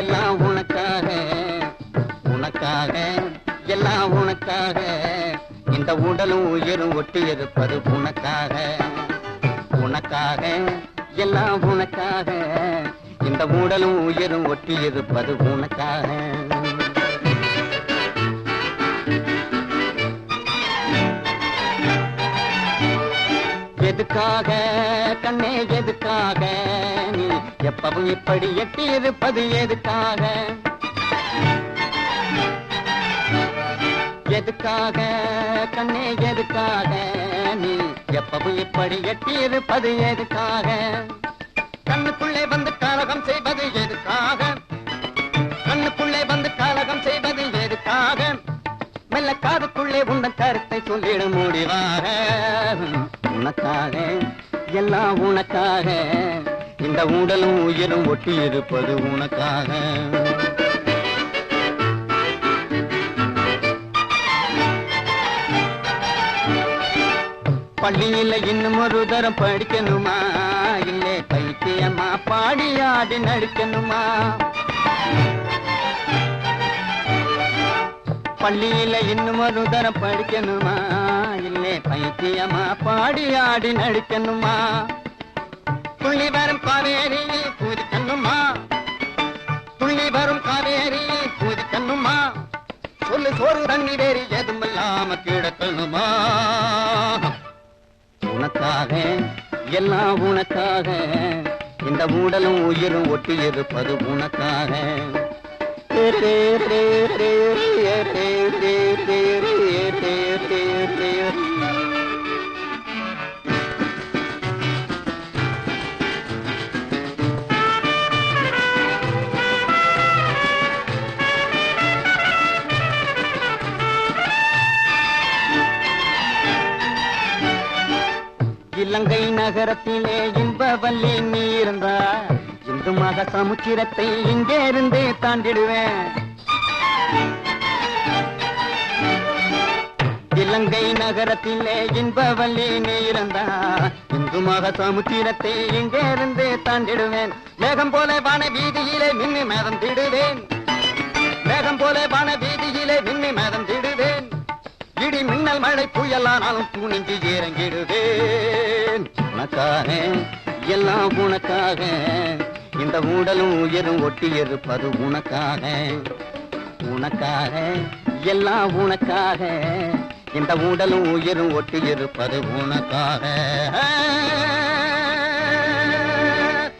எல்லாம் உனக்காக. உனக்காக எல்லாம் உனக்காக. இந்த உடலும் உயிரும் ஒட்டி இருப்பது உனக்காக. உனக்காக எல்லாம் உனக்காக. இந்த உடலும் உயிரும் ஒட்டி இருப்பது உனக்காக. எதுக்காக? கண்ணே எதுக்காக? நீ எப்பவும் இப்படி எட்டி இருப்பது எதுக்காக? எதுக்காக? கண்ணே எதுக்காக? நீ எப்பவும் இப்படி எட்டி இருப்பது எதுக்காக? கண்ணுக்குள்ளே வந்து கலகம் செய்வது எதுக்காக? கண்ணுக்குள்ளே வந்து கலகம் செய்வது எதுக்காக? மெல்ல காதுக்குள்ளே உண்ட கருத்தை சொல்லிட முடிவாக. உனக்காக எல்லாம் உனக்காக. இந்த உடலும் உயிரும் ஒட்டி இருப்பது உனக்காக. பள்ளியில் இன்னும் ஒரு தரம் படிக்கணுமா? இல்லை பைத்தியமா? பாடியாடி நடிக்கணுமா? பள்ளியில இன்னும் ஒரு தரம் படிக்கணுமா? இல்லே பைத்தியமா? பாடி ஆடி நடிக்கணுமா? துள்ளி வரும் காவேரி பூதிக்கணுமா துள்ளி வரும் காவேரி பூதிக்கணுமா சொல்லு சோறு தண்ணி வேறு எதுவும் இல்லாம கிடக்கணுமா உனக்காக எல்லாம் உனக்காக. இந்த உடலும் உயிரும் ஒட்டி இருப்பது உனக்காக. இலங்கை நகரத்திலே இன்பவல்லி மக சமுச்சிரத்தை இங்கே இருந்து தாண்டிடுவேன். இலங்கை நகரத்திலே இன்பவல்லி நீ இருந்தா இந்து மக சமுத்திரத்தை இங்கே இருந்து தாண்டிடுவேன். மேகம் போல பான வீதியிலே மின்னு மேதம் திடுவேன். மேகம் போல பான வீதியிலே மின்னு மேதம் திடுவேன். இடி மின்னல் மழை புயலானாலும் துணிஞ்சு இறங்கிடுவேன் உனக்காக எல்லாம் உனக்காக. இந்த ஊடலும் உயரும் ஒட்டி இருப்பது உனக்காக. உனக்காக எல்லாம் உனக்காக. இந்த ஊடலும் உயரும் ஒட்டி இருப்பது உனக்காக.